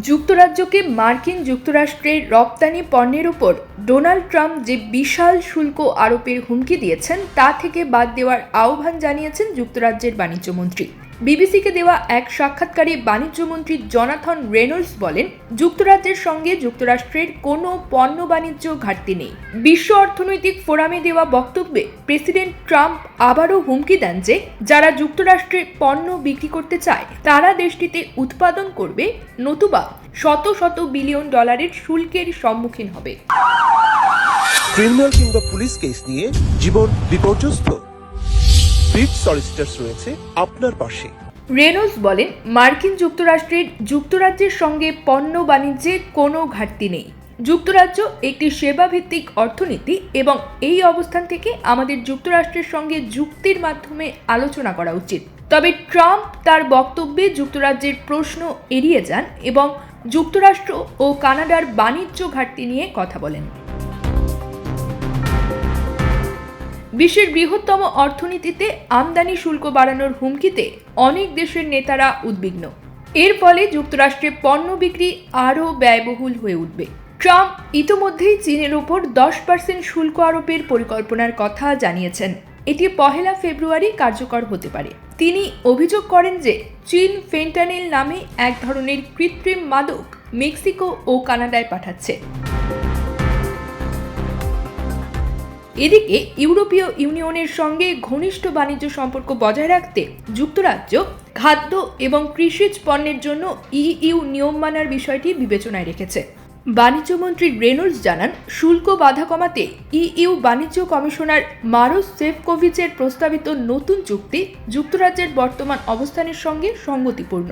যুক্তরাজ্যকে মার্কিন যুক্তরাষ্ট্রের রপ্তানি পণ্যের ওপর ডোনাল্ড ট্রাম্প যে বিশাল শুল্ক আরোপের হুমকি দিয়েছেন, তা থেকে বাদ দেওয়ার আহ্বান জানিয়েছেন যুক্তরাজ্যের বাণিজ্যমন্ত্রী। বিবিসিকে দেওয়া এক সাক্ষাৎকারে বাণিজ্যমন্ত্রী জনাথন রেনল্ডস বলেন, যুক্তরাজ্যের সঙ্গে যুক্তরাষ্ট্রের কোনো পণ্য বাণিজ্য ঘাটতি নেই। বিশ্ব অর্থনৈতিক ফোরামে দেওয়া বক্তব্যে প্রেসিডেন্ট ট্রাম্প আবারও হুমকি দেন যে, যারা যুক্তরাষ্ট্রে পণ্য বিক্রি করতে চায়, তারা দেশটিতে উৎপাদন করবে, নতুবা শত শত বিলিয়ন ডলারের শুল্কের সম্মুখীন হবে। ক্রিমিনাল কিংবা পুলিশ কেস নিয়ে জীবন বিপর্যস্ত। বিট সলিসিটার্স রয়েছে আপনার পাশে। রেনল্ডস বলেন, মার্কিন যুক্তরাষ্ট্রের যুক্তরাজ্যের সঙ্গে পণ্য বাণিজ্যে কোনো ঘাটতি নেই। যুক্তরাজ্য একটি সেবাভিত্তিক অর্থনীতি এবং এই অবস্থান থেকে আমাদের যুক্তরাষ্ট্রের সঙ্গে যুক্তির মাধ্যমে আলোচনা করা উচিত। তবে ট্রাম্প তার বক্তব্যে যুক্তরাজ্যের প্রশ্ন এড়িয়ে যান এবং যুক্তরাষ্ট্র ও কানাডার বাণিজ্য ঘাটতি নিয়ে কথা বলেন। বিশ্বের বৃহত্তম অর্থনীতিতে আমদানি শুল্ক বাড়ানোর হুমকিতে অনেক দেশের নেতারা উদ্বিগ্ন। এর ফলে যুক্তরাষ্ট্রে পণ্য বিক্রি আরও ব্যয়বহুল হয়ে উঠবে। ট্রাম্প ইতোমধ্যেই চীনের ওপর দশ পার্সেন্ট শুল্ক আরোপের পরিকল্পনার কথা জানিয়েছেন। এটি পহেলা ফেব্রুয়ারি কার্যকর হতে পারে। তিনি অভিযোগ করেন যে চীন ফেন্টানিল নামে এক ধরনের কৃত্রিম মাদক মেক্সিকো ও কানাডায় পাঠাচ্ছে। এদিকে ইউরোপীয় ইউনিয়নের সঙ্গে ঘনিষ্ঠ বাণিজ্য সম্পর্ক বজায় রাখতে যুক্তরাজ্য খাদ্য এবং কৃষিজ পণ্যের জন্য ইইউ নিয়ম মানার বিষয়টি বিবেচনায় রেখেছে। বাণিজ্যমন্ত্রী রেনল্ডস জানান, শুল্ক বাধা কমাতে ইইউ বাণিজ্য কমিশনার মারোস সেফকোভিচের প্রস্তাবিত নতুন চুক্তি যুক্তরাজ্যের বর্তমান অবস্থানের সঙ্গে সঙ্গতিপূর্ণ।